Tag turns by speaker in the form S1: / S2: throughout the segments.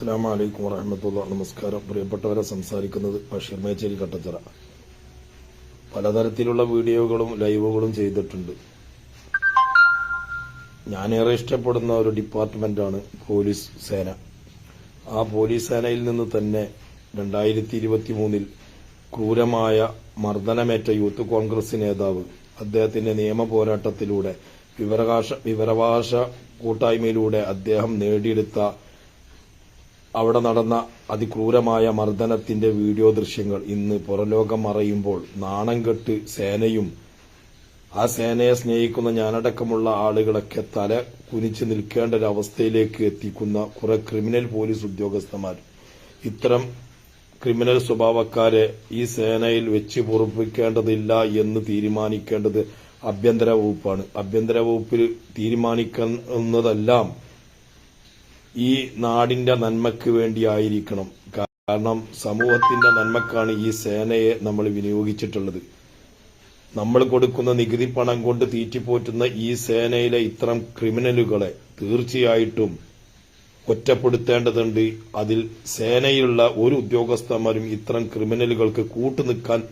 S1: അസ്സാം വലൈക്കും വറഹമത്തുള്ള നമസ്കാരം പ്രിയപ്പെട്ടവരെ സംസാരിക്കുന്നത് ബഷീർ മേച്ചേരി കട്ടച്ചിറ. പലതരത്തിലുള്ള വീഡിയോകളും ലൈവുകളും ചെയ്തിട്ടുണ്ട്. ഞാനേറെ ഇഷ്ടപ്പെടുന്ന ഒരു ഡിപ്പാർട്ട്മെന്റാണ് പോലീസ് സേന. ആ പോലീസ് സേനയിൽ നിന്ന് തന്നെ രണ്ടായിരത്തി ഇരുപത്തി മൂന്നിൽ ക്രൂരമായ മർദ്ദനമേറ്റ യൂത്ത് കോൺഗ്രസ് നേതാവ് അദ്ദേഹത്തിന്റെ നിയമ പോരാട്ടത്തിലൂടെ വിവരാവകാശ വിവരാവകാശ കൂട്ടായ്മയിലൂടെ അദ്ദേഹം നേടിയെടുത്ത അവിടെ നടന്ന അതിക്രൂരമായ മർദ്ദനത്തിന്റെ വീഡിയോ ദൃശ്യങ്ങൾ ഇന്ന് പുറലോകം മറയുമ്പോൾ നാണം കെട്ട് സേനയും ആ സേനയെ സ്നേഹിക്കുന്ന ഞാനടക്കമുള്ള ആളുകളൊക്കെ തല കുനിച്ച് നിൽക്കേണ്ട ഒരു അവസ്ഥയിലേക്ക് എത്തിക്കുന്ന കുറെ ക്രിമിനൽ പോലീസ് ഉദ്യോഗസ്ഥന്മാർ. ഇത്തരം ക്രിമിനൽ സ്വഭാവക്കാരെ ഈ സേനയിൽ വെച്ച് പൊറുപ്പിക്കേണ്ടതില്ല എന്ന് തീരുമാനിക്കേണ്ടത് ആഭ്യന്തര വകുപ്പാണ്. ആഭ്യന്തര വകുപ്പിൽ തീരുമാനിക്കുന്നതെല്ലാം ഈ നാടിന്റെ നന്മയ്ക്ക് വേണ്ടിയായിരിക്കണം. കാരണം സമൂഹത്തിന്റെ നന്മക്കാണ് ഈ സേനയെ നമ്മൾ വിനിയോഗിച്ചിട്ടുള്ളത്. നമ്മൾ കൊടുക്കുന്ന നികുതി പണം കൊണ്ട് തീറ്റിപ്പോറ്റുന്ന ഈ സേനയിലെ ഇത്തരം ക്രിമിനലുകളെ തീർച്ചയായിട്ടും ഒറ്റപ്പെടുത്തേണ്ടതുണ്ട്. അതിൽ സേനയിലുള്ള ഒരു ഉദ്യോഗസ്ഥന്മാരും ഇത്തരം ക്രിമിനലുകൾക്ക് കൂട്ടുനിൽക്കാൻ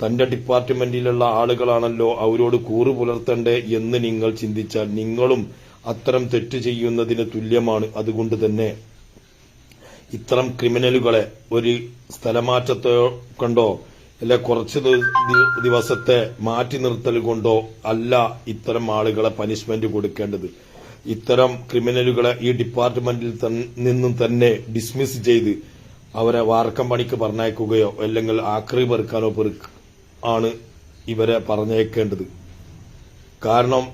S1: തന്റെ ഡിപ്പാർട്ട്മെന്റിലുള്ള ആളുകളാണല്ലോ അവരോട് കൂറു പുലർത്തണ്ടേ എന്ന് നിങ്ങൾ ചിന്തിച്ചാൽ നിങ്ങളും അത്തരം തെറ്റ് ചെയ്യുന്നതിന് തുല്യമാണ് അതുകൊണ്ട് തന്നെ ഇത്തരം ക്രിമിനലുകളെ ഒരു സ്ഥലമാറ്റത്തോ കണ്ടോ അല്ല കുറച്ച് ദിവസത്തെ മാറ്റി നിർത്തൽ കൊണ്ടോ അല്ല ഇത്തരം ആളുകളെ പനിഷ്മെന്റ് കൊടുക്കേണ്ടത്. ഇത്തരം ക്രിമിനലുകളെ ഈ ഡിപ്പാർട്ട്മെന്റിൽ നിന്നും തന്നെ ഡിസ്മിസ് ചെയ്ത് അവരെ വാർക്കം പണിക്ക് പറഞ്ഞയക്കുകയോ അല്ലെങ്കിൽ ആക്രി പെറുക്കാനോ പെറുക്കാണ് ഇവരെ പറഞ്ഞയക്കേണ്ടത്. കാരണം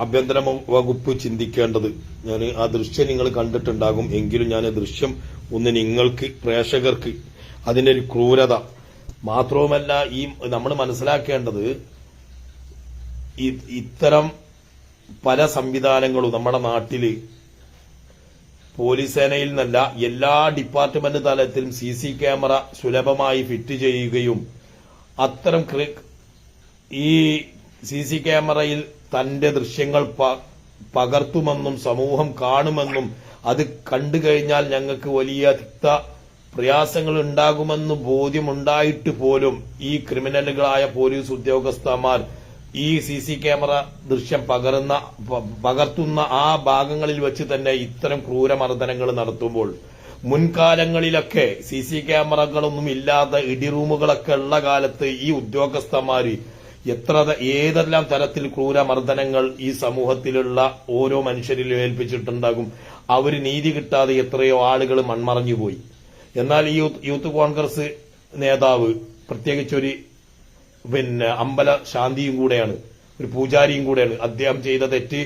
S1: ആഭ്യന്തര വകുപ്പ് ചിന്തിക്കേണ്ടത്. ഞാൻ ആ ദൃശ്യം നിങ്ങൾ കണ്ടിട്ടുണ്ടാകും. എങ്കിലും ഞാൻ ദൃശ്യം ഒന്ന് നിങ്ങൾക്ക് പ്രേക്ഷകർക്ക് അതിന്റെ ഒരു ക്രൂരത. മാത്രവുമല്ല ഈ നമ്മൾ മനസ്സിലാക്കേണ്ടത് ഇത്തരം പല സംവിധാനങ്ങളും നമ്മുടെ നാട്ടിൽ പോലീസ് സേനയിൽ നിന്നല്ല എല്ലാ ഡിപ്പാർട്ട്മെന്റ് തലത്തിലും സി സി ക്യാമറ സുലഭമായി ഫിറ്റ് ചെയ്യുകയും അത്തരം ഈ സി സി ക്യാമറയിൽ തന്റെ ദൃശ്യങ്ങൾ പകർത്തുമെന്നും സമൂഹം കാണുമെന്നും അത് കണ്ടു കഴിഞ്ഞാൽ ഞങ്ങൾക്ക് വലിയ തിക്ത പ്രയാസങ്ങൾ ഉണ്ടാകുമെന്ന് ബോധ്യമുണ്ടായിട്ട് പോലും ഈ ക്രിമിനലുകളായ പോലീസ് ഉദ്യോഗസ്ഥന്മാർ ഈ സി സി ക്യാമറ ദൃശ്യം പകർന്ന പകർത്തുന്ന ആ ഭാഗങ്ങളിൽ വെച്ച് തന്നെ ഇത്തരം ക്രൂരമർദ്ദനങ്ങൾ നടത്തുമ്പോൾ മുൻകാലങ്ങളിലൊക്കെ സി സി ക്യാമറകളൊന്നും ഇല്ലാത്ത ഇടിറൂമുകളൊക്കെ ഉള്ള കാലത്ത് ഈ ഉദ്യോഗസ്ഥന്മാര് എത്ര ഏതെല്ലാം തരത്തിൽ ക്രൂരമർദ്ദനങ്ങൾ ഈ സമൂഹത്തിലുള്ള ഓരോ മനുഷ്യരിലും ഏൽപ്പിച്ചിട്ടുണ്ടാകും. അവർ നീതി കിട്ടാതെ എത്രയോ ആളുകൾ മൺമറഞ്ഞുപോയി എന്നാൽ ഈ യൂത്ത് യൂത്ത് കോൺഗ്രസ് നേതാവ് പ്രത്യേകിച്ചൊരു പിന്നെ അമ്പല ശാന്തിയും കൂടെയാണ് ഒരു പൂജാരിയും കൂടെയാണ്. അദ്ദേഹം ചെയ്ത തെറ്റ്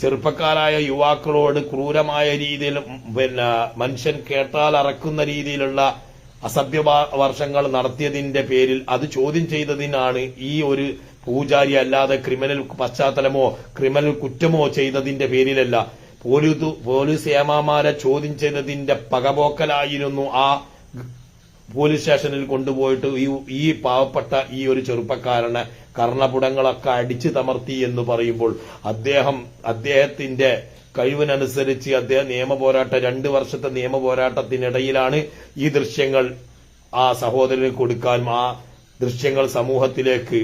S1: ചെറുപ്പക്കാരായ യുവാക്കളോട് ക്രൂരമായ രീതിയിൽ പിന്നെ മനുഷ്യൻ കേട്ടാൽ അറക്കുന്ന രീതിയിലുള്ള അസഭ്യ വർഷങ്ങൾ നടത്തിയതിന്റെ പേരിൽ അത് ചോദ്യം ചെയ്തതിനാണ് ഈ ഒരു പൂജാരി അല്ലാതെ ക്രിമിനൽ പശ്ചാത്തലമോ ക്രിമിനൽ കുറ്റമോ ചെയ്തതിന്റെ പേരിലല്ല. പോലീസ് പോലീസ് ഏമാമാരെ ചോദ്യം ചെയ്തതിന്റെ പകപോക്കലായിരുന്നു ആ പോലീസ് സ്റ്റേഷനിൽ കൊണ്ടുപോയിട്ട് ഈ ഈ പാവപ്പെട്ട ഈ ഒരു ചെറുപ്പക്കാരനെ കർണപുടങ്ങളൊക്കെ അടിച്ചു തമർത്തി എന്ന് പറയുമ്പോൾ അദ്ദേഹം അദ്ദേഹത്തിന്റെ കഴിവിനനുസരിച്ച് അദ്ദേഹം നിയമ പോരാട്ട രണ്ട് വർഷത്തെ നിയമ പോരാട്ടത്തിനിടയിലാണ് ഈ ദൃശ്യങ്ങൾ ആ സഹോദരന് കൊടുക്കാനും ആ ദൃശ്യങ്ങൾ സമൂഹത്തിലേക്ക്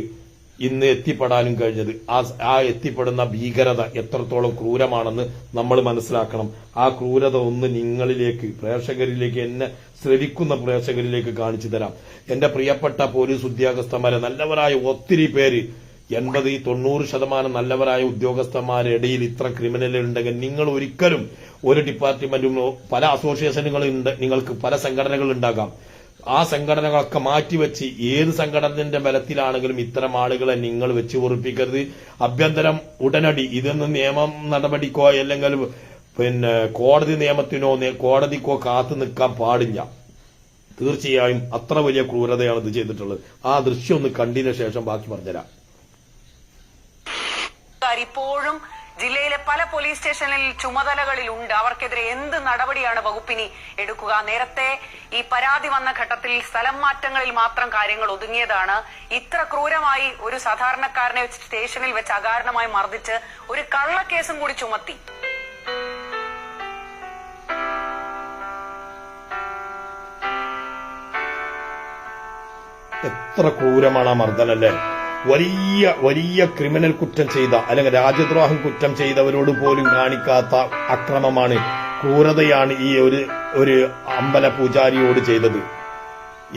S1: ഇന്ന് എത്തിപ്പെടാനും കഴിഞ്ഞത്. ആ ആ എത്തിപ്പെടുന്ന ഭീകരത എത്രത്തോളം ക്രൂരമാണെന്ന് നമ്മൾ മനസ്സിലാക്കണം. ആ ക്രൂരത ഒന്ന് നിങ്ങളിലേക്ക് പ്രേക്ഷകരിലേക്ക് എന്നെ ശ്രവിക്കുന്ന പ്രേക്ഷകരിലേക്ക് കാണിച്ചു തരാം. എന്റെ പ്രിയപ്പെട്ട പോലീസ് ഉദ്യോഗസ്ഥന്മാരെ നല്ലവരായ ഒത്തിരി പേര് എൺപത് തൊണ്ണൂറ് ശതമാനം നല്ലവരായ ഉദ്യോഗസ്ഥന്മാരുടെ ഇടയിൽ ഇത്ര ക്രിമിനൽ ഉണ്ടെങ്കിൽ നിങ്ങൾ ഒരിക്കലും ഒരു ഡിപ്പാർട്ട്മെന്റും പല അസോസിയേഷനുകളും നിങ്ങൾക്ക് പല സംഘടനകൾ ഉണ്ടാകാം. ആ സംഘടനകളൊക്കെ മാറ്റിവെച്ച് ഏത് സംഘടനത്തിന്റെ ബലത്തിലാണെങ്കിലും ഇത്തരം ആളുകളെ നിങ്ങൾ വെച്ച് ഉറപ്പിക്കരുത് അഭ്യന്തരം ഉടനടി ഇതൊന്നും നിയമം നടപടിക്കോ അല്ലെങ്കിൽ പിന്നെ കോടതി നിയമത്തിനോ കോടതിക്കോ കാത്തു നിൽക്കാൻ പാടില്ല. തീർച്ചയായും അത്ര വലിയ ക്രൂരതയാണ് ഇത് ചെയ്തിട്ടുള്ളത്. ആ ദൃശ്യം ഒന്ന് കണ്ടതിന് ശേഷം ബാക്കി പറഞ്ഞുതരാം.
S2: ഇപ്പോഴും ജില്ലയിലെ പല പോലീസ് സ്റ്റേഷനിൽ ചുമതലകളിലുണ്ട്. അവർക്കെതിരെ എന്ത് നടപടിയാണ് വകുപ്പിനി എടുക്കുക? നേരത്തെ ഈ പരാതി വന്ന ഘട്ടത്തിൽ സ്ഥലം മാറ്റങ്ങളിൽ മാത്രം കാര്യങ്ങൾ ഒതുങ്ങിയതാണ്. ഇത്ര ക്രൂരമായി ഒരു സാധാരണക്കാരനെ സ്റ്റേഷനിൽ വെച്ച് അകാരണമായി മർദ്ദിച്ച് ഒരു കള്ളക്കേസും കൂടി ചുമത്തി.
S1: എത്ര ക്രൂരമാണ് ആ മർദ്ദനല്ലേ? വലിയ വലിയ ക്രിമിനൽ കുറ്റം ചെയ്ത അല്ലെങ്കിൽ രാജ്യദ്രോഹം കുറ്റം ചെയ്തവരോട് പോലും കാണിക്കാത്ത അക്രമമാണ് ക്രൂരതയാണ് ഈ ഒരു ഒരു അമ്പല പൂജാരിയോട് ചെയ്തത്.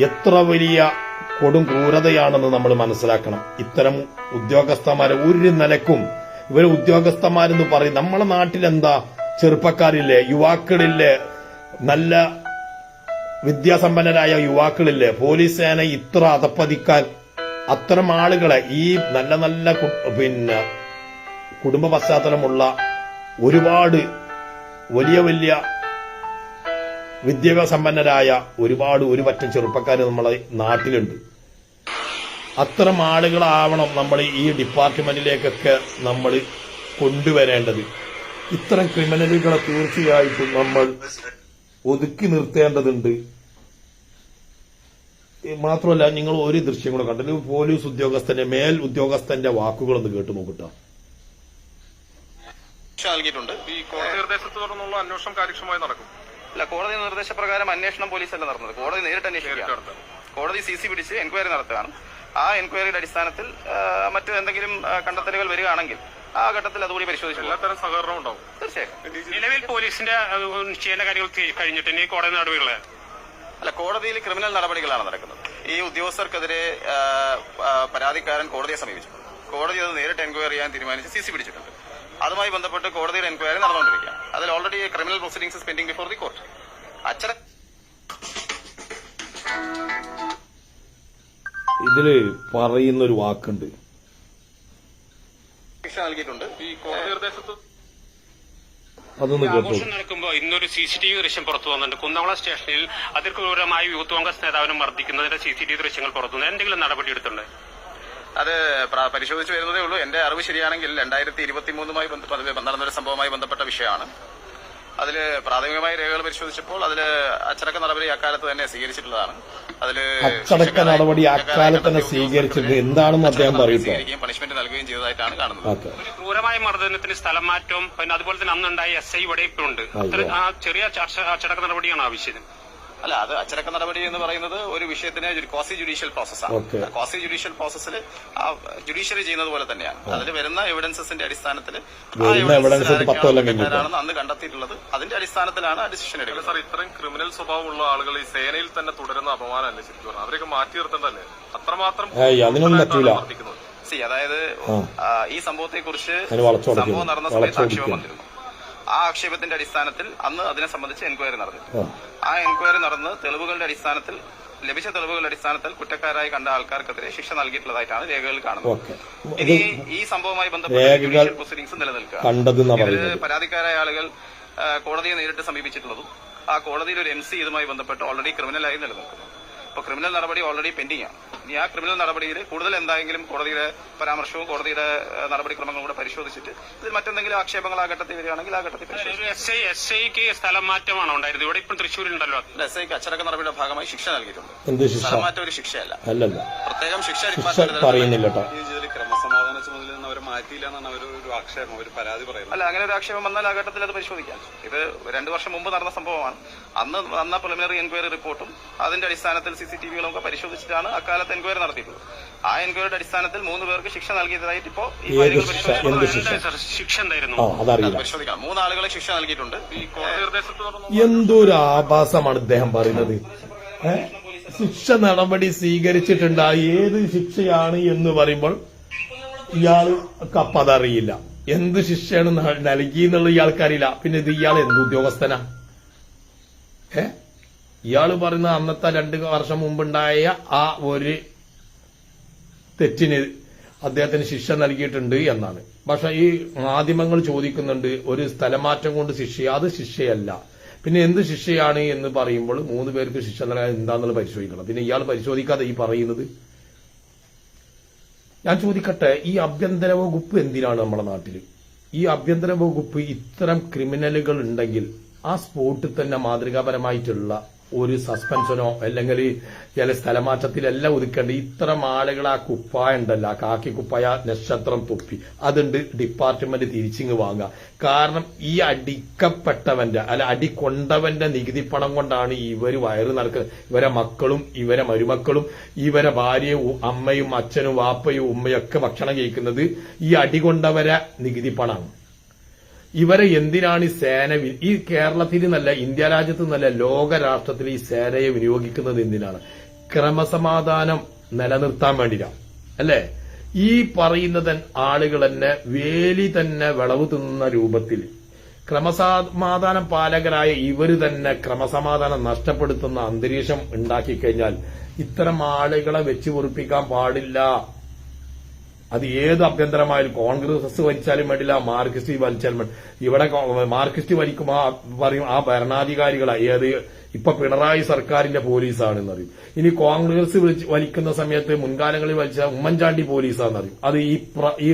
S1: എത്ര വലിയ കൊടും ക്രൂരതയാണെന്ന് നമ്മൾ മനസ്സിലാക്കണം. ഇത്തരം ഉദ്യോഗസ്ഥന്മാരെ ഒരു നിലക്കും ഇവർ ഉദ്യോഗസ്ഥന്മാരെന്ന് പറയും നമ്മളെ നാട്ടിലെന്താ? ചെറുപ്പക്കാരില്ലേ യുവാക്കളില്ലേ നല്ല വിദ്യാസമ്പന്നരായ യുവാക്കളില്ലേ പോലീസ് സേന ഇത്ര അതപ്പതിക്കാൻ അത്തരം ആളുകളെ ഈ നല്ല നല്ല പിന്നെ കുടുംബ പശ്ചാത്തലമുള്ള ഒരുപാട് വലിയ വലിയ വിദ്യാഭ്യാസ വിദ്യാഭ്യാസമ്പന്നരായ ഒരുപാട് ഒരു പറ്റം ചെറുപ്പക്കാർ നമ്മളെ നാട്ടിലുണ്ട്. അത്തരം ആളുകളാവണം നമ്മൾ ഈ ഡിപ്പാർട്ട്മെന്റിലേക്കൊക്കെ നമ്മൾ കൊണ്ടുവരേണ്ടത്. ഇത്തരം ക്രിമിനലുകളെ തീർച്ചയായിട്ടും നമ്മൾ ഒതുക്കി നിർത്തേണ്ടതുണ്ട്. മാത്രമല്ല നിങ്ങൾ ഒരു ദൃശ്യം കൂടെ കണ്ടു. പോലീസ് ഉദ്യോഗസ്ഥന്റെ മേൽ ഉദ്യോഗസ്ഥന്റെ വാക്കുകളൊന്ന് കേട്ടു നോക്കട്ടോ.
S3: നൽകിയിട്ടുണ്ട്
S4: ഈ കോടതി നിർദ്ദേശത്തെ തുടർന്നുള്ള അന്വേഷണം കാര്യക്ഷമമായി നടക്കും.
S3: അല്ല കോടതി നിർദ്ദേശപ്രകാരം അന്വേഷണം പോലീസല്ല നടന്നത് കോടതി നേരിട്ട്
S4: അന്വേഷിക്കുക.
S3: കോടതി സി സി പിടിച്ച് എൻക്വയറി നടത്തുകയാണ്. ആ എൻക്വയറിയുടെ അടിസ്ഥാനത്തിൽ മറ്റു എന്തെങ്കിലും കണ്ടെത്തലുകൾ വരികയാണെങ്കിൽ ആ ഘട്ടത്തിൽ അതുകൂടി പരിശോധിച്ചു.
S4: എല്ലാത്തരം സഹകരണം ഉണ്ടാവും.
S3: തീർച്ചയായും
S5: നിലവിൽ പോലീസിന്റെ ചെയ്യേണ്ട കാര്യങ്ങൾ കഴിഞ്ഞിട്ട് ഇനി കോടതി നടപടികളെ
S3: അല്ല കോടതിയിൽ ക്രിമിനൽ നടപടികളാണ് നടക്കുന്നത്. ഈ ഉദ്യോഗസ്ഥർക്കെതിരെ പരാതിക്കാരൻ കോടതിയെ സമീപിച്ചു. കോടതി അത് നേരിട്ട് എൻക്വയറി ചെയ്യാൻ തീരുമാനിച്ച് സി സി പിടിച്ചിട്ടുണ്ട്. അതുമായി ബന്ധപ്പെട്ട് കോടതിയുടെ എൻക്വയറി നടന്നുകൊണ്ടിരിക്കുക അതിൽ already criminal proceedings pending before the court അച്ഛന
S1: ഇതിൽ പറയുന്നൊരു വാക്കുണ്ട്.
S3: ശിക്ഷ നൽകിയിട്ടുണ്ട്.
S4: ഈ കോടതി നിർദ്ദേശത്ത്
S5: ആഘോഷം നടക്കുമ്പോൾ ഇന്നൊരു സി സി ടി വി ദൃശ്യം പുറത്തു വന്നിട്ടുണ്ട്. കുന്നംകുളം സ്റ്റേഷനിൽ അതിക്രൂരമായി യൂത്ത് കോൺഗ്രസ് നേതാവിനെ മർദ്ദിക്കുന്നതിന്റെ സി സി ടി വി ദൃശ്യങ്ങൾ പുറത്തു വന്നു. എന്തെങ്കിലും നടപടി എടുത്തിട്ടുണ്ട്?
S3: അത് പരിശോധിച്ചു പരിശോധിച്ച് വരുന്നതേ ഉള്ളൂ. എന്റെ അറിവ് ശരിയാണെങ്കിൽ രണ്ടായിരത്തി ഇരുപത്തി മൂന്നുമായി നടന്നൊരു സംഭവവുമായി ബന്ധപ്പെട്ട വിഷയമാണ്. അതിൽ പ്രാഥമികമായി രേഖകൾ പരിശോധിച്ചപ്പോൾ അതിൽ അച്ചടക്ക നടപടി അക്കാലത്ത് തന്നെ സ്വീകരിച്ചിട്ടുള്ളതാണ്. അതിൽ
S1: അച്ചടക്ക നടപടി അക്കാലത്ത് തന്നെ സ്വീകരിച്ചത് എന്താണെന്ന് അദ്ദേഹം
S3: പറയുകയും പണിഷ്മെന്റ് നൽകുകയും ചെയ്തതായിട്ടാണ് കാണുന്നത്.
S5: ഒരു ക്രൂരമായ മർദ്ദനത്തിന് സ്ഥലം മാറ്റവും പിന്നെ അതുപോലെ തന്നെ അന്നുണ്ടായ എസ് ഐ ഇവിടെ ഉണ്ട് ആ ചെറിയ അച്ച- അച്ചടക്ക നടപടിയാണ് ആവശ്യം
S3: അല്ല അത് അച്ചടക്ക നടപടി എന്ന് പറയുന്നത് ഒരു വിഷയത്തിന് ക്വാസി ജുഡീഷ്യൽ പ്രോസസ്സാണ്. ക്വാസി ജുഡീഷ്യൽ പ്രോസസ്സിൽ ജുഡീഷ്യറി ചെയ്യുന്നത് പോലെ തന്നെയാണ്. അതിൽ വരുന്ന എവിഡൻസസിന്റെ അടിസ്ഥാനത്തിൽ
S1: പത്ത്
S3: അന്ന് കണ്ടെത്തിയിട്ടുള്ളത്. അതിന്റെ അടിസ്ഥാനത്തിലാണ് ഡിസിഷൻ എടുക്കുന്നത്.
S4: സാർ ഇത്രയും ക്രിമിനൽ സ്വഭാവമുള്ള ആളുകൾ ഈ സേനയിൽ തന്നെ തുടരുന്ന അപമാനമല്ലേ ശരിക്കും പറഞ്ഞാൽ അവരൊക്കെ മാറ്റി നിർത്തേണ്ടല്ലേ അത്രമാത്രം
S1: അതിനൊന്നും പറ്റൂല.
S3: അതായത് ഈ സംഭവത്തെ കുറിച്ച് സംഭവം നടന്ന സമയത്ത് ആക്ഷേപം വന്നിരുന്നു. ആ ആക്ഷേപത്തിന്റെ അടിസ്ഥാനത്തിൽ അന്ന് അതിനെ സംബന്ധിച്ച് എൻക്വയറി നടന്നു.
S1: ആ.
S3: എൻക്വയറി നടന്ന് തെളിവുകളുടെ അടിസ്ഥാനത്തിൽ ലഭിച്ച തെളിവുകളുടെ അടിസ്ഥാനത്തിൽ കുറ്റക്കാരായി കണ്ട ആൾക്കാർക്കെതിരെ ശിക്ഷ നൽകിയിട്ടുള്ളതായിട്ടാണ് രേഖകൾ കാണുന്നത്. ഇനി ഈ സംഭവവുമായി ബന്ധപ്പെട്ട് ജുഡീഷ്യൽ പ്രൊസീഡിംഗ്സ് നിലനിൽക്കുക.
S1: പറയുന്നത്?
S3: പരാതിക്കാരായ ആളുകൾ കോടതിയെ നേരിട്ട് സമീപിച്ചിട്ടുള്ളതും ആ കോടതിയിൽ ഒരു എം സി ഇതുമായി ബന്ധപ്പെട്ട് ഓൾറെഡി ക്രിമിനലായി നിലനിൽക്കുന്നു. അപ്പോൾ ക്രിമിനൽ നടപടി ഓൾറെഡി പെൻഡിംഗ് ആണ്. ഇനി ആ ക്രിമിനൽ നടപടിയിൽ കൂടുതൽ എന്തായെങ്കിലും കോടതിയുടെ പരാമർശവും കോടതിയുടെ നടപടിക്രമങ്ങളും കൂടെ പരിശോധിച്ചിട്ട് ഇതിൽ മറ്റെന്തെങ്കിലും ആക്ഷേപങ്ങൾ ആ ഘട്ടത്തിൽ വരികയാണെങ്കിൽ ആ ഘട്ടത്തിൽ
S5: എസ് ഐ എസ് ഐക്ക് സ്ഥലം മാറ്റമാണോ ഉണ്ടായിരുന്നത് ഇവിടെ ഇപ്പോൾ തൃശ്ശൂരിലുണ്ടല്ലോ
S3: എസ് ഐക്ക് അച്ചടക്ക നടപടിയുടെ ഭാഗമായി ശിക്ഷ നൽകിയിട്ടുണ്ട്.
S1: സ്ഥലം മാറ്റം
S3: സ്ഥലമാറ്റം ഒരു ശിക്ഷയല്ല.
S1: അല്ലല്ല.
S3: പ്രത്യേകം ശിക്ഷ
S1: പറയുന്നില്ല
S6: ഇതിൽ ക്രമസമാധാന ചുമതല അവർ അവരെ മാറ്റിയില്ല എന്നാണ് അവർ ഒരു ആക്ഷേപം ഒരു പരാതി പറയുന്നത്.
S3: അല്ല അങ്ങനെ ഒരു ആക്ഷേപം വന്നാൽ ആ ഘട്ടത്തിൽ അത് പരിശോധിക്കാം. ഇത് രണ്ടു വർഷം മുമ്പ് നടന്ന സംഭവമാണ്. അന്ന് വന്ന പ്രിലിമിനറി എൻക്വയറി റിപ്പോർട്ടും അതിന്റെ അടിസ്ഥാനത്തിൽ സി സി ടി വികളും ഒക്കെ പരിശോധിച്ചിട്ടാണ് അക്കാലത്ത് എൻക്വയറി നടത്തിയിട്ടുള്ളത്. ആ എൻക്വയറിയുടെ അടിസ്ഥാനത്തിൽ മൂന്ന് പേർക്ക് ശിക്ഷ നൽകിയതായിട്ട് ഇപ്പോ
S1: ശിക്ഷ?
S3: പരിശോധിക്കണം മൂന്നാളുകളെ ശിക്ഷ? നൽകിയിട്ടുണ്ട്.
S4: ഈ കോടതി
S1: എന്തൊരു ആഭാസമാണ് ഇദ്ദേഹം പറയുന്നത്? ശിക്ഷ നടപടി സ്വീകരിച്ചിട്ടുണ്ട് ആ ഏത് ശിക്ഷയാണ് എന്ന് പറയുമ്പോൾ ഇയാൾ കപ്പതറിയില്ല എന്ത് ശിക്ഷയാണ് നൽകി എന്നുള്ളത് ഇയാൾക്കറിയില്ല. പിന്നെ ഇത് ഇയാൾ എന്ത് ഉദ്യോഗസ്ഥനാ? ഏ? ഇയാൾ പറയുന്ന അന്നത്തെ രണ്ട് വർഷം മുമ്പുണ്ടായ ആ ഒരു തെറ്റിന് അദ്ദേഹത്തിന് ശിക്ഷ നൽകിയിട്ടുണ്ട് എന്നാണ്. പക്ഷെ ഈ മാധ്യമങ്ങൾ ചോദിക്കുന്നുണ്ട് ഒരു സ്ഥലമാറ്റം കൊണ്ട് ശിക്ഷ അത് ശിക്ഷയല്ല. പിന്നെ എന്ത് ശിക്ഷയാണ് എന്ന് പറയുമ്പോൾ മൂന്ന് പേർക്ക് ശിക്ഷ നൽകാൻ എന്താണെന്നുള്ളത് പരിശോധിക്കണം. പിന്നെ ഇയാൾ പരിശോധിക്കാതെ ഈ പറയുന്നത്? ഞാൻ ചോദിക്കട്ടെ ഈ ആഭ്യന്തര വകുപ്പ് എന്തിനാണ് നമ്മുടെ നാട്ടിൽ ഈ ആഭ്യന്തര വകുപ്പ് ഇത്തരം ക്രിമിനലുകൾ ഉണ്ടെങ്കിൽ ആ സ്പോട്ടിൽ തന്നെ മാതൃകാപരമായിട്ടുള്ള ഒരു സസ്പെൻഷനോ അല്ലെങ്കിൽ ചില സ്ഥലമാറ്റത്തിലെല്ലാം ഒതുക്കേണ്ട ഇത്തരം ആളുകൾ ആ കുപ്പായ ഉണ്ടല്ലോ കാക്കി കുപ്പായ നക്ഷത്രം തുപ്പി. അതുണ്ട് ഡിപ്പാർട്ട്മെന്റ് തിരിച്ചിങ് വാങ്ങുക. കാരണം ഈ അടിക്കപ്പെട്ടവന്റെ അല്ല അടിക്കൊണ്ടവന്റെ നികുതി പണം കൊണ്ടാണ് ഇവർ വയറ് നടക്കുന്നത് ഇവരെ മക്കളും ഇവരെ മരുമക്കളും ഇവരെ ഭാര്യയും അമ്മയും അച്ഛനും വാപ്പയും ഉമ്മയും ഒക്കെ ഭക്ഷണം കഴിക്കുന്നത് ഈ അടികൊണ്ടവരെ നികുതി പണമാണ്. ഇവരെ എന്തിനാണ് ഈ സേന ഈ കേരളത്തിൽ നിന്നല്ല ഇന്ത്യ രാജ്യത്ത് നിന്നല്ല ലോക രാഷ്ട്രത്തിൽ ഈ സേനയെ വിനിയോഗിക്കുന്നത് എന്തിനാണ്? ക്രമസമാധാനം നിലനിർത്താൻ വേണ്ടിയിട്ടാണ്. അല്ലേ? ഈ പറയുന്നത് ആളുകൾ തന്നെ വേലി തന്നെ വിളവ് തിന്നുന്ന രൂപത്തിൽ. ക്രമസമാധാനം പാലകരായ ഇവർ തന്നെ ക്രമസമാധാനം നഷ്ടപ്പെടുത്തുന്ന അന്തരീക്ഷം ഉണ്ടാക്കി കഴിഞ്ഞാൽ ഇത്തരം ആളുകളെ വെച്ചുപൊറിപ്പിക്കാൻ പാടില്ല. അത് ഏത് അഭ്യന്തരമായാലും കോൺഗ്രസ് ഭരിച്ചാലും വേണ്ടില്ല മാർക്സിസ്റ്റ് ഭരിച്ചാലും വേണ്ടി. ഇവിടെ മാർക്സിസ്റ്റ് വലിക്കും ആ പറയും ആ ഭരണാധികാരികളാ ഏത്? ഇപ്പൊ പിണറായി സർക്കാരിന്റെ പോലീസാണെന്ന് അറിയും ഇനി കോൺഗ്രസ് വലിക്കുന്ന സമയത്ത് മുൻകാലങ്ങളിൽ വലിച്ച ഉമ്മൻചാണ്ടി പോലീസാന്ന് അറിയും അത് ഈ ഈ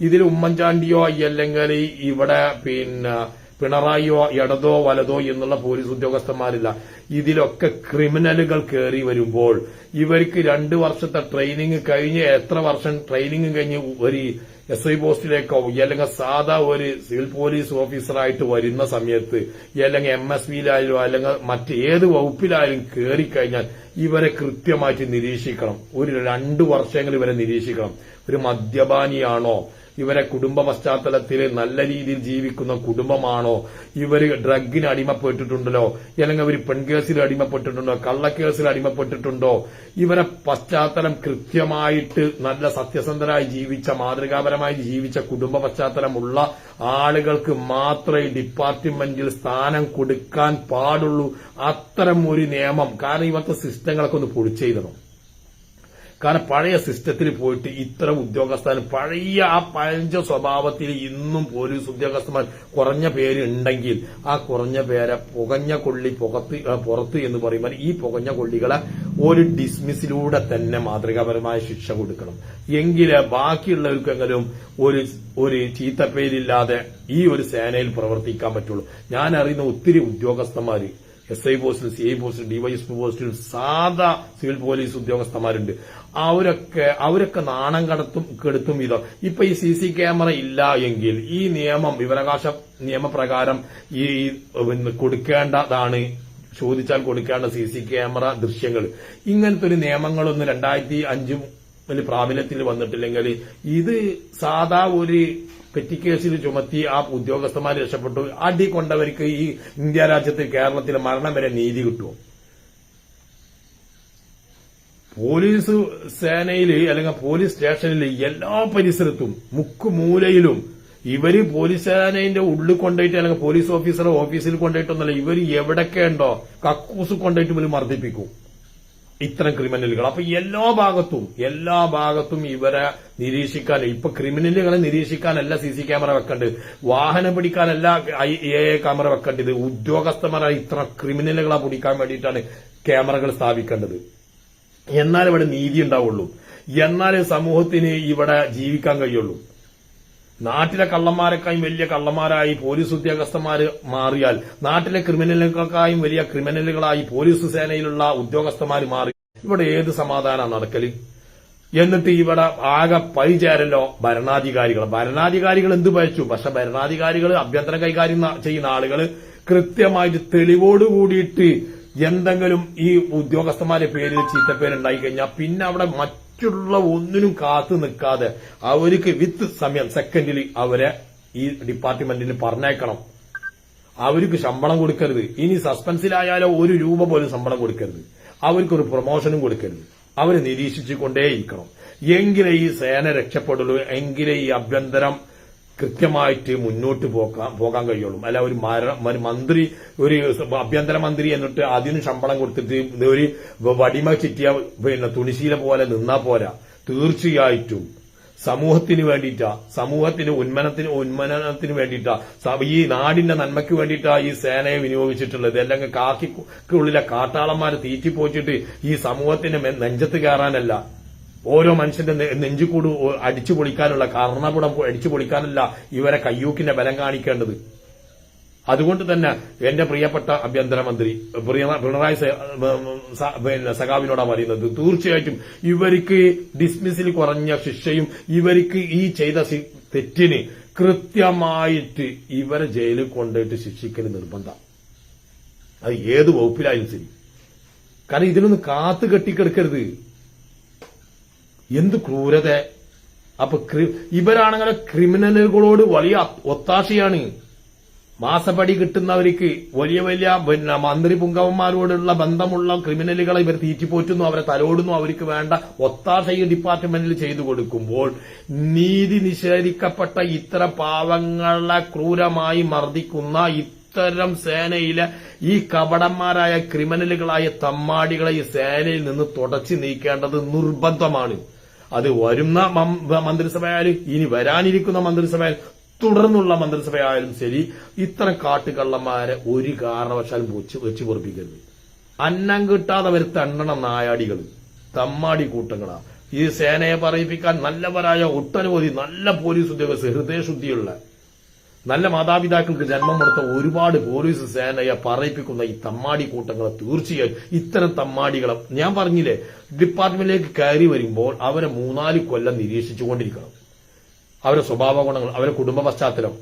S1: ഇതിൽ ഉമ്മൻചാണ്ടിയോ അല്ലെങ്കിൽ ഇവിടെ പിന്നെ പിണറായിയോ ഇടതോ വലതോ എന്നുള്ള പോലീസ് ഉദ്യോഗസ്ഥന്മാരില്ല ഇതിലൊക്കെ ക്രിമിനലുകൾ കയറി വരുമ്പോൾ ഇവർക്ക് രണ്ടു വർഷത്തെ ട്രെയിനിങ് കഴിഞ്ഞ് എത്ര വർഷം ട്രെയിനിങ് കഴിഞ്ഞ് ഒരു എസ് ഐ പോസ്റ്റിലേക്കോ അല്ലെങ്കിൽ സാധാ ഒരു സിവിൽ പോലീസ് ഓഫീസറായിട്ട് വരുന്ന സമയത്ത് അല്ലെങ്കിൽ എം എസ് ബിയിലായാലും അല്ലെങ്കിൽ മറ്റ് ഏത് വകുപ്പിലായാലും കയറിക്കഴിഞ്ഞാൽ ഇവരെ കൃത്യമായിട്ട് നിരീക്ഷിക്കണം. ഒരു രണ്ടു വർഷങ്ങൾ ഇവരെ നിരീക്ഷിക്കണം. ഒരു മദ്യപാനിയാണോ? ഇവരെ കുടുംബ പശ്ചാത്തലത്തിൽ നല്ല രീതിയിൽ ജീവിക്കുന്ന കുടുംബമാണോ? ഇവർ ഡ്രഗിന് അടിമപ്പെട്ടിട്ടുണ്ടല്ലോ? അല്ലെങ്കിൽ അവർ പെൺകേസിൽ അടിമപ്പെട്ടിട്ടുണ്ടോ? കള്ളക്കേസിൽ അടിമപ്പെട്ടിട്ടുണ്ടോ? ഇവരെ പശ്ചാത്തലം കൃത്യമായിട്ട് നല്ല സത്യസന്ധരായി ജീവിച്ച മാതൃകാപരമായി ജീവിച്ച കുടുംബ പശ്ചാത്തലമുള്ള ആളുകൾക്ക് മാത്രമേ ഡിപ്പാർട്ട്മെന്റിൽ സ്ഥാനം കൊടുക്കാൻ പാടുള്ളൂ. അത്തരം ഒരു നിയമം. കാരണം ഇവത്തെ സിസ്റ്റങ്ങളൊക്കെ ഒന്ന് പൊളിച്ചെഴുതണം കാരണം പഴയ സിസ്റ്റത്തിൽ പോയിട്ട് ഇത്തരം ഉദ്യോഗസ്ഥർ പഴയ ആ പഴഞ്ച സ്വഭാവത്തിൽ ഇന്നും പോലീസ് ഉദ്യോഗസ്ഥന്മാർ കുറഞ്ഞ പേര് ഉണ്ടെങ്കിൽ ആ കുറഞ്ഞ പേരെ പുകഞ്ഞ കൊള്ളി പുകത്ത് പുറത്ത് എന്ന് പറയുമ്പോൾ ഈ പുകഞ്ഞ കൊള്ളികളെ ഒരു ഡിസ്മിസിലൂടെ തന്നെ മാതൃകാപരമായ ശിക്ഷ കൊടുക്കണം. എങ്കിൽ ബാക്കിയുള്ളവർക്കെങ്കിലും ഒരു ഒരു ചീത്തപ്പേരില്ലാതെ ഈ ഒരു സേനയിൽ പ്രവർത്തിക്കാൻ പറ്റുള്ളൂ. ഞാൻ അറിയുന്ന ഒത്തിരി ഉദ്യോഗസ്ഥന്മാര് എസ് ഐ പോസ്റ്റിൽ സി ഐ പോസ്റ്റിൽ ഡിവൈഎസ്പി പോസ്റ്റിനും സാധാ സിവിൽ പോലീസ് ഉദ്യോഗസ്ഥന്മാരുണ്ട്. അവരൊക്കെ അവരൊക്കെ നാണം കടത്തും കെടുത്തും ഇതോ. ഇപ്പൊ ഈ സി സി ക്യാമറ ഇല്ല എങ്കിൽ ഈ നിയമം വിവരാവകാശ നിയമപ്രകാരം ഈ കൊടുക്കേണ്ടതാണ് ചോദിച്ചാൽ കൊടുക്കേണ്ട സി സി ക്യാമറ ദൃശ്യങ്ങൾ. ഇങ്ങനത്തെ ഒരു നിയമങ്ങളൊന്നും രണ്ടായിരത്തി അഞ്ചും പ്രാബല്യത്തിൽ വന്നിട്ടില്ലെങ്കിൽ ഇത് സാധാ ഒരു പെറ്റിക്കേസിൽ ചുമത്തി ആ ഉദ്യോഗസ്ഥന്മാർ രക്ഷപ്പെട്ടു. അടി കൊണ്ടവർക്ക് ഈ ഇന്ത്യ രാജ്യത്ത് കേരളത്തിൽ മരണം വരെ നീതി കിട്ടുമോ? പോലീസ് സേനയിൽ അല്ലെങ്കിൽ പോലീസ് സ്റ്റേഷനിൽ എല്ലാ പരിസരത്തും മുക്കുമൂലയിലും ഇവർ പോലീസ് സേനയുടെ ഉള്ളിൽ കൊണ്ടുപോയിട്ട് അല്ലെങ്കിൽ പോലീസ് ഓഫീസറെ ഓഫീസിൽ കൊണ്ടുപോയിട്ടൊന്നല്ല ഇവർ എവിടൊക്കെ ഉണ്ടോ കക്കൂസ് കൊണ്ടുപോയിട്ട് ഇവർ മർദ്ദിപ്പിക്കും. ഇത്തരം ക്രിമിനലുകൾ. അപ്പൊ എല്ലാ ഭാഗത്തും എല്ലാ ഭാഗത്തും ഇവരെ നിരീക്ഷിക്കാൻ ഇപ്പൊ ക്രിമിനലുകളെ നിരീക്ഷിക്കാനല്ല സി സി ക്യാമറ വെക്കേണ്ടത് വാഹനം പിടിക്കാനല്ല ഐ എ ക്യാമറ വെക്കേണ്ടത് ഉദ്യോഗസ്ഥന്മാരായ ഇത്ര ക്രിമിനലുകളെ പിടിക്കാൻ വേണ്ടിയിട്ടാണ് ക്യാമറകൾ സ്ഥാപിക്കേണ്ടത്. എന്നാൽ ഇവിടെ നീതി ഉണ്ടാവുള്ളൂ. എന്നാൽ സമൂഹത്തിന് ഇവിടെ ജീവിക്കാൻ കഴിയുള്ളൂ. നാട്ടിലെ കള്ളന്മാരെക്കായും വലിയ കള്ളന്മാരായി പോലീസ് ഉദ്യോഗസ്ഥന്മാര് മാറിയാൽ നാട്ടിലെ ക്രിമിനലുകൾക്കായും വലിയ ക്രിമിനലുകളായി പോലീസ് സേനയിലുള്ള ഉദ്യോഗസ്ഥന്മാര് മാറി. ഇവിടെ ഏത് സമാധാനമാണ് നടക്കൽ? എന്നിട്ട് ഇവിടെ ആകെ പഴിചേരല്ലോ ഭരണാധികാരികൾ ഭരണാധികാരികൾ എന്ത് പഴിച്ചു പക്ഷെ ഭരണാധികാരികൾ അഭ്യന്തര കൈകാര്യം ചെയ്യുന്ന ആളുകൾ കൃത്യമായിട്ട് തെളിവോട് കൂടിയിട്ട് എന്തെങ്കിലും ഈ ഉദ്യോഗസ്ഥന്മാരെ പേരിൽ ചീത്തപ്പേരുണ്ടായി കഴിഞ്ഞാൽ പിന്നെ അവിടെ മറ്റുള്ള ഒന്നിനും കാത്തു നിൽക്കാതെ അവർക്ക് വിത്ത് സമയം സെക്കൻഡിൽ അവരെ ഈ ഡിപ്പാർട്ട്മെന്റിൽ പറഞ്ഞേക്കണം അവർക്ക് ശമ്പളം കൊടുക്കരുത്. ഇനി സസ്പെൻസിലായാലോ ഒരു രൂപ പോലും ശമ്പളം കൊടുക്കരുത്. അവർക്കൊരു പ്രൊമോഷനും കൊടുക്കരുത്. അവരെ നിരീക്ഷിച്ചുകൊണ്ടേയിരിക്കണം. എങ്കിലേ ഈ സേന രക്ഷപ്പെടുള്ളൂ. എങ്കിലേ ഈ അഭ്യന്തരം കൃത്യമായിട്ട് മുന്നോട്ട് പോകാൻ പോകാൻ കഴിയുള്ളൂ. അല്ല ഒരു മന്ത്രി ഒരു ആഭ്യന്തര മന്ത്രി എന്നിട്ട് അതിന് ശമ്പളം കൊടുത്തിട്ട് ഒരു വടിമ ചിറ്റിയ പിന്നെ തുണിശീല പോലെ നിന്നാ പോരാ. തീർച്ചയായിട്ടും. സമൂഹത്തിന് വേണ്ടിയിട്ടാ. സമൂഹത്തിന് ഉന്മനത്തിന് ഉന്മനത്തിന് വേണ്ടിയിട്ടാ. ഈ നാടിന്റെ നന്മയ്ക്ക് വേണ്ടിയിട്ടാ ഈ സേനയെ വിനിയോഗിച്ചിട്ടുള്ളത്. അല്ലെങ്കിൽ കാക്കിക്കുള്ളിലെ കാട്ടാളന്മാരെ തീറ്റിപ്പോച്ചിട്ട് ഈ സമൂഹത്തിന്റെ നെഞ്ചത്ത് കയറാനല്ല. ഓരോ മനുഷ്യന്റെ നെഞ്ചുകൂട് അടിച്ചു പൊളിക്കാനുള്ള കർണപുടം അടിച്ചു പൊളിക്കാനല്ല ഇവരെ കയ്യൂക്കിന്റെ ബലം കാണിക്കേണ്ടത്. അതുകൊണ്ട് തന്നെ എന്റെ പ്രിയപ്പെട്ട ആഭ്യന്തരമന്ത്രി പിണറായി പിന്നെ സഖാവിനോടാണ് പറയുന്നത് തീർച്ചയായിട്ടും ഇവർക്ക് ഡിസ്മിസിൽ കുറഞ്ഞ ശിക്ഷയും ഇവർക്ക് ഈ ചെയ്ത തെറ്റിന് കൃത്യമായിട്ട് ഇവരെ ജയിലിൽ കൊണ്ടുപോയിട്ട് ശിക്ഷിക്കൽ നിർബന്ധം. അത് ഏത് വകുപ്പിലായാലും ശരി. കാരണം ഇതിനൊന്ന് കാത്തു കെട്ടിക്കിടക്കരുത്. എന്ത് ക്രൂരത? അപ്പൊ ഇവരാണെങ്കിൽ ക്രിമിനലുകളോട് വലിയ ഒത്താശയാണ്. മാസപടി കിട്ടുന്നവർക്ക് വലിയ വലിയ പിന്നെ മന്ത്രി പുങ്കവന്മാരോടുള്ള ബന്ധമുള്ള ക്രിമിനലുകളെ ഇവർ തീറ്റിപ്പോറ്റുന്നു അവരെ തലോടുന്നു അവർക്ക് വേണ്ട ഒത്താശ ഈ ഡിപ്പാർട്ട്മെന്റിൽ ചെയ്തു കൊടുക്കുമ്പോൾ നീതി നിഷേധിക്കപ്പെട്ട ഇത്തരം പാവങ്ങളെ ക്രൂരമായി മർദ്ദിക്കുന്ന ഇത്തരം സേനയിലെ ഈ കപടന്മാരായ ക്രിമിനലുകളായ തമ്മാടികളെ ഈ സേനയിൽ നിന്ന് തുടച്ചു നീക്കേണ്ടത് നിർബന്ധമാണ്. അത് വരുന്ന മന്ത്രിസഭയായാലും ഇനി വരാനിരിക്കുന്ന മന്ത്രിസഭയായാലും തുടർന്നുള്ള മന്ത്രിസഭയായാലും ശരി ഇത്തരം കാട്ടുകള്ളന്മാരെ ഒരു കാരണവശാലും വെച്ചു പൊറപ്പിക്കരുത് അന്നം കിട്ടാതെ വരുത്ത എണ്ണണ നായാടികൾ തമ്മാടി കൂട്ടങ്ങളാണ് ഈ സേനയെ പറയിപ്പിക്കാൻ നല്ലവരായ ഒട്ടനവധി നല്ല പോലീസ് ഉദ്യോഗസ്ഥർ ഹൃദയശുദ്ധിയുള്ള നല്ല മാതാപിതാക്കൾക്ക് ജന്മം കൊടുത്ത ഒരുപാട് പോലീസ് സേനയെ പറയിപ്പിക്കുന്ന ഈ തമ്മാടി കൂട്ടങ്ങളെ തീർച്ചയായും ഇത്തരം തമ്മാടികളെ ഞാൻ പറഞ്ഞില്ലേ ഡിപ്പാർട്ട്മെന്റിലേക്ക് കയറി വരുമ്പോൾ അവരെ മൂന്നാൽ കൊല്ലം നിരീക്ഷിച്ചുകൊണ്ടിരിക്കണം. അവരുടെ സ്വഭാവ ഗുണങ്ങൾ അവരുടെ കുടുംബ പശ്ചാത്തലം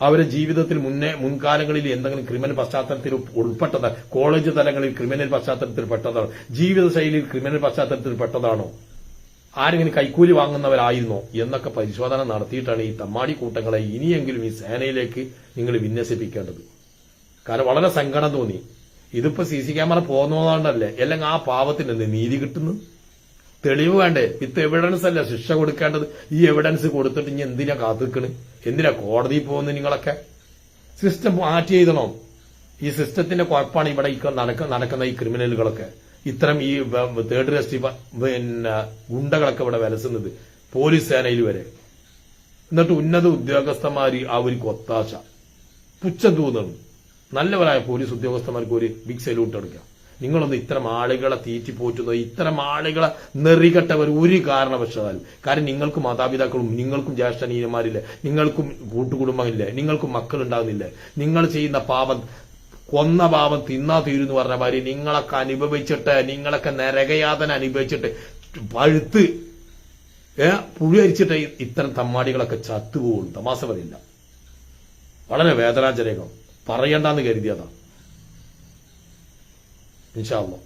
S1: അവരുടെ ജീവിതത്തിൽ മുന്നേ മുൻകാലങ്ങളിൽ എന്തെങ്കിലും ക്രിമിനൽ പശ്ചാത്തലത്തിൽ ഉൾപ്പെട്ടത് കോളേജ് തലങ്ങളിൽ ക്രിമിനൽ പശ്ചാത്തലത്തിൽ പെട്ടതാണ് ജീവിതശൈലിയിൽ ക്രിമിനൽ പശ്ചാത്തലത്തിൽ പെട്ടതാണോ? ആരെങ്കിലും കൈക്കൂലി വാങ്ങുന്നവരായിരുന്നോ എന്നൊക്കെ പരിശോധന നടത്തിയിട്ടാണ് ഈ തമ്മാടി കൂട്ടങ്ങളെ ഇനിയെങ്കിലും ഈ സേനയിലേക്ക് നിങ്ങൾ വിന്യസിപ്പിക്കേണ്ടത്. കാരണം വളരെ സങ്കടം തോന്നി. ഇതിപ്പോ സി സി ക്യാമറ പോകുന്നതുകൊണ്ടല്ലേ? അല്ലെങ്കിൽ ആ പാവത്തിന് എന്ത് നീതി കിട്ടുന്നു? തെളിവ് വേണ്ടേ? വിത്ത് എവിഡൻസ് അല്ല ശിക്ഷ കൊടുക്കേണ്ടത്? ഈ എവിഡൻസ് കൊടുത്തിട്ട് ഇനി എന്തിനാ കാത്തിക്കണ് എന്തിനാ കോടതി പോകുന്നത് നിങ്ങളൊക്കെ? സിസ്റ്റം മാറ്റി എഴുതണം. ഈ സിസ്റ്റത്തിന്റെ കുഴപ്പമാണ് ഇവിടെ നടക്കുന്ന ഈ ക്രിമിനലുകളൊക്കെ ഇത്തരം ഈ തേർഡ് പ- പിന്നെ ഗുണ്ടകളൊക്കെ ഇവിടെ വിലസുന്നത് പോലീസ് സേനയിൽ വരെ. എന്നിട്ട് ഉന്നത ഉദ്യോഗസ്ഥന്മാര് ഒരു ഒത്താശ പുച്ഛം തോന്നുന്നു. നല്ലവരായ പോലീസ് ഉദ്യോഗസ്ഥന്മാർക്ക് ഒരു ബിഗ് സല്യൂട്ട് എടുക്കാം നിങ്ങളൊന്ന് ഇത്തരം ആളുകളെ തീറ്റിപ്പോറ്റുന്നത് ഇത്തരം ആളുകളെ നെറികെട്ടവർ ഒരു കാരണവശാലും. കാരണം നിങ്ങൾക്ക് മാതാപിതാക്കളും നിങ്ങൾക്കും ജ്യേഷ്ഠനീയന്മാരില്ലേ നിങ്ങൾക്കും കൂട്ടുകുടുംബമില്ല നിങ്ങൾക്കും മക്കളുണ്ടാകുന്നില്ലേ നിങ്ങൾ ചെയ്യുന്ന പാപം കൊന്ന പാപം തിന്നാ തീരുന്നു പറഞ്ഞ മാതിരി നിങ്ങളൊക്കെ അനുഭവിച്ചിട്ട് നിങ്ങളൊക്കെ നരകയാതന അനുഭവിച്ചിട്ട് പഴുത്ത് ഏ പുഴി അരിച്ചിട്ട് ഇത്തരം തമ്മാടികളൊക്കെ ചത്തുപോകും. തമാശ പറയില്ല. വളരെ വേദനാജനകം. പറയണ്ടെന്ന് കരുതിയതാ. ഇൻഷാ അള്ളാ.